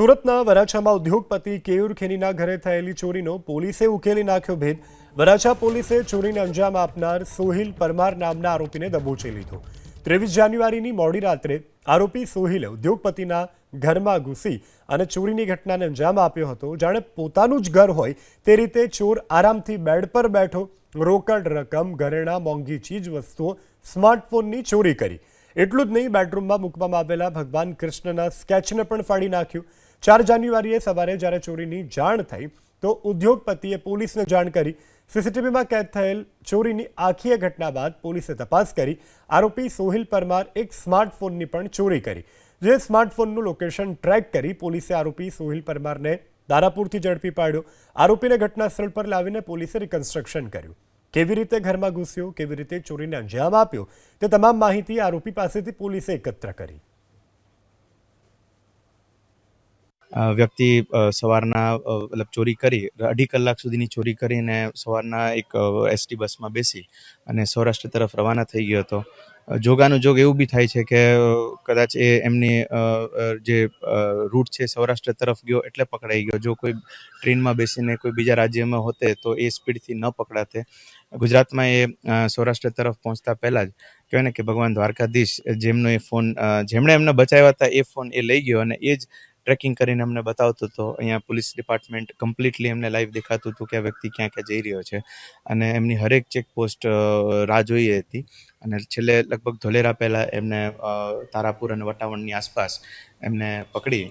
સુરતના વરાછામાં ઉદ્યોગપતિ કેયુર ખેનીના ઘરે થયેલી ચોરીનો પોલીસે ઉકેલી નાખ્યો ભેદ. વરાછા પોલીસે ચોરીને અંજામ આપનાર સોહિલ પરમાર નામના આરોપીને દબોચી લીધો. ત્રેવીસ જાન્યુઆરીની મોડી રાત્રે આરોપી સોહિલે ઉદ્યોગપતિના ઘરમાં ઘૂસી અને ચોરીની ઘટનાને અંજામ આપ્યો હતો. જાણે પોતાનું જ ઘર હોય તે રીતે ચોર આરામથી બેડ પર બેઠો, રોકડ રકમ, ઘરેણાં, મોંઘી ચીજ વસ્તુઓ, સ્માર્ટફોનની ચોરી કરી. એટલું જ નહીં, બેડરૂમમાં મૂકવામાં આવેલા ભગવાન કૃષ્ણના સ્કેચને પણ ફાડી નાખ્યું. ચાર જાન્યુઆરીએ સવારે જ્યારે ચોરીની જાણ થઈ, તો ઉદ્યોગપતિએ પોલીસને જાણ કરી. સીસીટીવીમાં કેદ થયેલ ચોરીની આખી ઘટના બાદ પોલીસે તપાસ કરી. આરોપી સોહિલ પરમાર એક સ્માર્ટફોનની પણ ચોરી કરી. જે સ્માર્ટફોનનું લોકેશન ટ્રેક કરી પોલીસે આરોપી સોહિલ પરમારને દારાપુરથી ઝડપી પાડ્યો. આરોપીને ઘટનાસ્થળ પર લાવીને પોલીસે રિકન્સ્ટ્રક્શન કર્યું. કેવી રીતે ઘરમાં ઘૂસ્યો, કેવી રીતે ચોરીને અંજામ આપ્યો, તે તમામ માહિતી આરોપી પાસેથી પોલીસે એકત્ર કરી. વ્યક્તિ સવારના મતલબ ચોરી કરી અઢી કલાક સુધીની ચોરી કરીને સવારના એક એસટી બસમાં બેસી અને સૌરાષ્ટ્ર તરફ રવાના થઈ ગયો હતો. અ, જોગાનું જોગ એવું બી થાય છે કે કદાચ એ એમની જે રૂટ છે સૌરાષ્ટ્ર તરફ ગયો એટલે પકડાઈ ગયો. જો કોઈ ટ્રેનમાં બેસીને કોઈ બીજા રાજ્યમાં હોતે તો એ સ્પીડથી ન પકડાતે. ગુજરાતમાં એ સૌરાષ્ટ્ર તરફ પહોંચતા પહેલાં જ કહેવાય ને કે ભગવાન દ્વારકાધીશ જેમનો એ ફોન જેમણે એમને બચાવ્યા હતા એ ફોન એ લઈ ગયો અને એ જ ટ્રેકિંગ કરીને અમને બતાવતો હતો. અહીંયા પોલીસ ડિપાર્ટમેન્ટ કમ્પ્લીટલી એમને લાઈવ દેખાતું હતું કે આ વ્યક્તિ ક્યાં ક્યાં જઈ રહ્યો છે. અને એમની હરેક ચેકપોસ્ટ રાહ જોઈએ હતી. અને છેલ્લે લગભગ ધોલેરા પહેલાં એમને તારાપુર અને વટાવણની આસપાસ એમને પકડી.